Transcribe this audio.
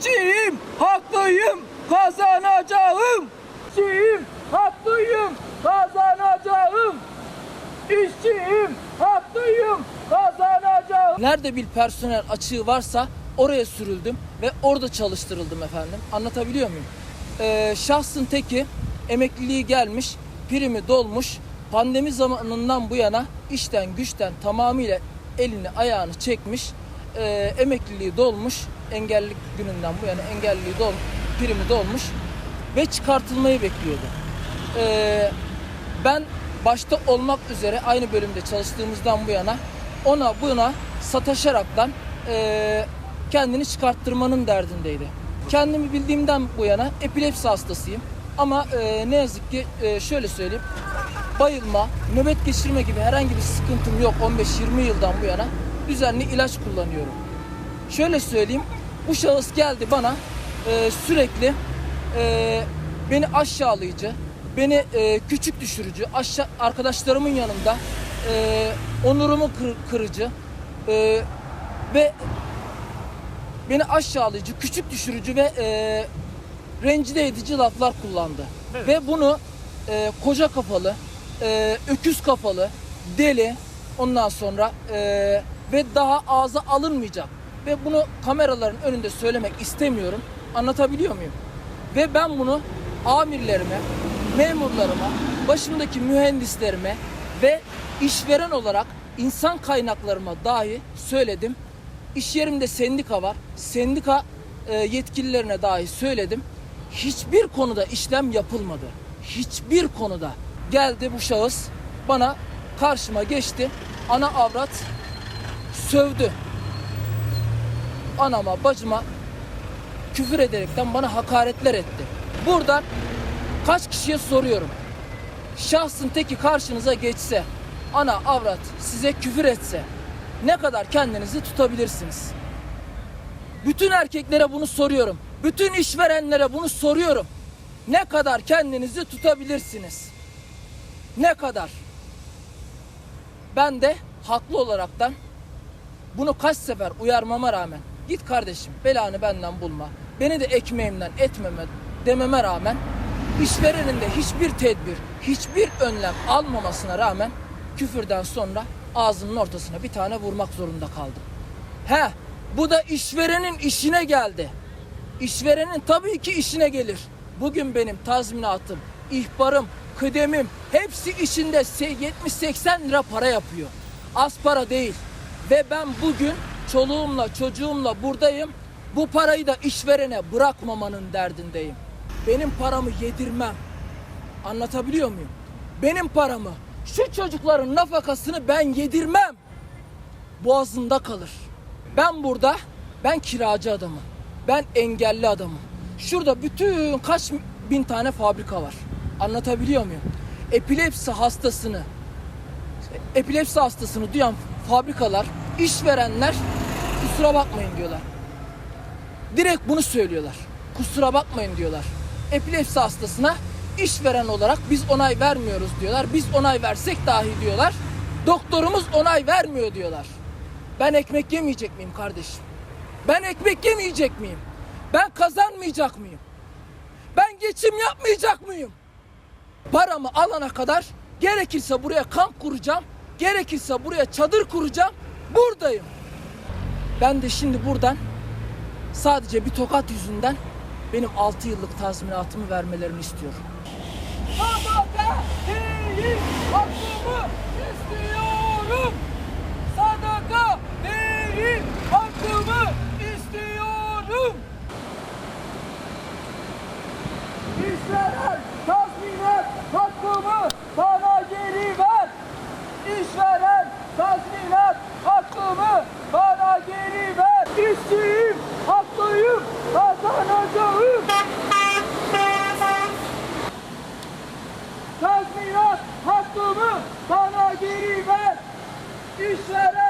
İşçiyim, haklıyım, kazanacağım. İşçiyim, haklıyım, kazanacağım. İşçiyim, haklıyım, kazanacağım. Nerede bir personel açığı varsa oraya sürüldüm ve orada çalıştırıldım efendim. Anlatabiliyor muyum? Ee, şahsın teki emekliliği gelmiş, primi dolmuş. Pandemi zamanından bu yana işten güçten tamamıyla elini ayağını çekmiş. Ee, emekliliği dolmuş. Engellilik gününden bu yana engelliliği dol, primi dolmuş ve çıkartılmayı bekliyordu. Ee, ben başta olmak üzere aynı bölümde çalıştığımızdan bu yana ona buna sataşaraktan eee, kendini çıkarttırmanın derdindeydi. Kendimi bildiğimden bu yana epilepsi hastasıyım. Ama eee, ne yazık ki eee, şöyle söyleyeyim. Bayılma, nöbet geçirme gibi herhangi bir sıkıntım yok 15-20 yıldan bu yana. Düzenli ilaç kullanıyorum. Şöyle söyleyeyim. Bu şahıs geldi bana eee, sürekli eee, beni aşağılayıcı, beni eee, küçük düşürücü, aşağı arkadaşlarımın yanında eee, onurumu kır- kırıcı eee, ve beni aşağılayıcı, küçük düşürücü ve eee rencide edici laflar kullandı. Ve bunu eee, koca kafalı, eee, öküz kafalı, deli, ondan sonra eee, ve daha ağza alınmayacak. Ve bunu kameraların önünde söylemek istemiyorum. Anlatabiliyor muyum? Ve ben bunu amirlerime, memurlarıma, başımdaki mühendislerime ve işveren olarak insan kaynaklarıma dahi söyledim. İş yerimde sendika var. Sendika e, yetkililerine dahi söyledim. Hiçbir konuda işlem yapılmadı. Hiçbir konuda geldi bu şahıs bana karşıma geçti. Ana avrat sövdü. Anama, bacıma küfür ederekten bana hakaretler etti. Buradan kaç kişiye soruyorum. Şahsın teki karşınıza geçse, ana avrat size küfür etse ne kadar kendinizi tutabilirsiniz? Bütün erkeklere bunu soruyorum. Bütün işverenlere bunu soruyorum. Ne kadar kendinizi tutabilirsiniz? Ne kadar? Ben de haklı olaraktan bunu kaç sefer uyarmama rağmen git kardeşim belanı benden bulma. Beni de ekmeğimden etmeme dememe rağmen işverenin de hiçbir tedbir, hiçbir önlem almamasına rağmen küfürden sonra ağzının ortasına bir tane vurmak zorunda kaldım. He, bu da işverenin işine geldi. İşverenin tabii ki işine gelir. Bugün benim tazminatım, ihbarım, kıdemim hepsi işinde 70-80 lira para yapıyor. Az para değil. Ve ben bugün çoluğumla çocuğumla buradayım. Bu parayı da işverene bırakmamanın derdindeyim. Benim paramı yedirmem. Anlatabiliyor muyum? Benim paramı, şu çocukların nafakasını ben yedirmem. Boğazında kalır. Ben burada, ben kiracı adamım. Ben engelli adamım. Şurada bütün kaç bin tane fabrika var. Anlatabiliyor muyum? Epilepsi hastasını, epilepsi hastasını duyan fabrikalar, işverenler kusura bakmayın diyorlar. Direkt bunu söylüyorlar. Kusura bakmayın diyorlar. Epilepsi hastasına işveren olarak biz onay vermiyoruz diyorlar. Biz onay versek dahi diyorlar. Doktorumuz onay vermiyor diyorlar. Ben ekmek yemeyecek miyim kardeşim? Ben ekmek yemeyecek miyim? Ben kazanmayacak mıyım? Ben geçim yapmayacak mıyım? Paramı alana kadar gerekirse buraya kamp kuracağım. Gerekirse buraya çadır kuracağım. Buradayım. Ben de şimdi buradan sadece bir tokat yüzünden benim 6 yıllık tazminatımı vermelerini istiyorum. Sadaka değil, hakkımı istiyorum. Sadaka değil, hakkımı istiyorum. İşveren tazminat hakkımı bana geri ver. İşveren tazminat hakkımı bana geri ver. İşçiyim, haklıyım, kazanacağım. Tazminat hakkımı bana geri ver. İşveren tazminat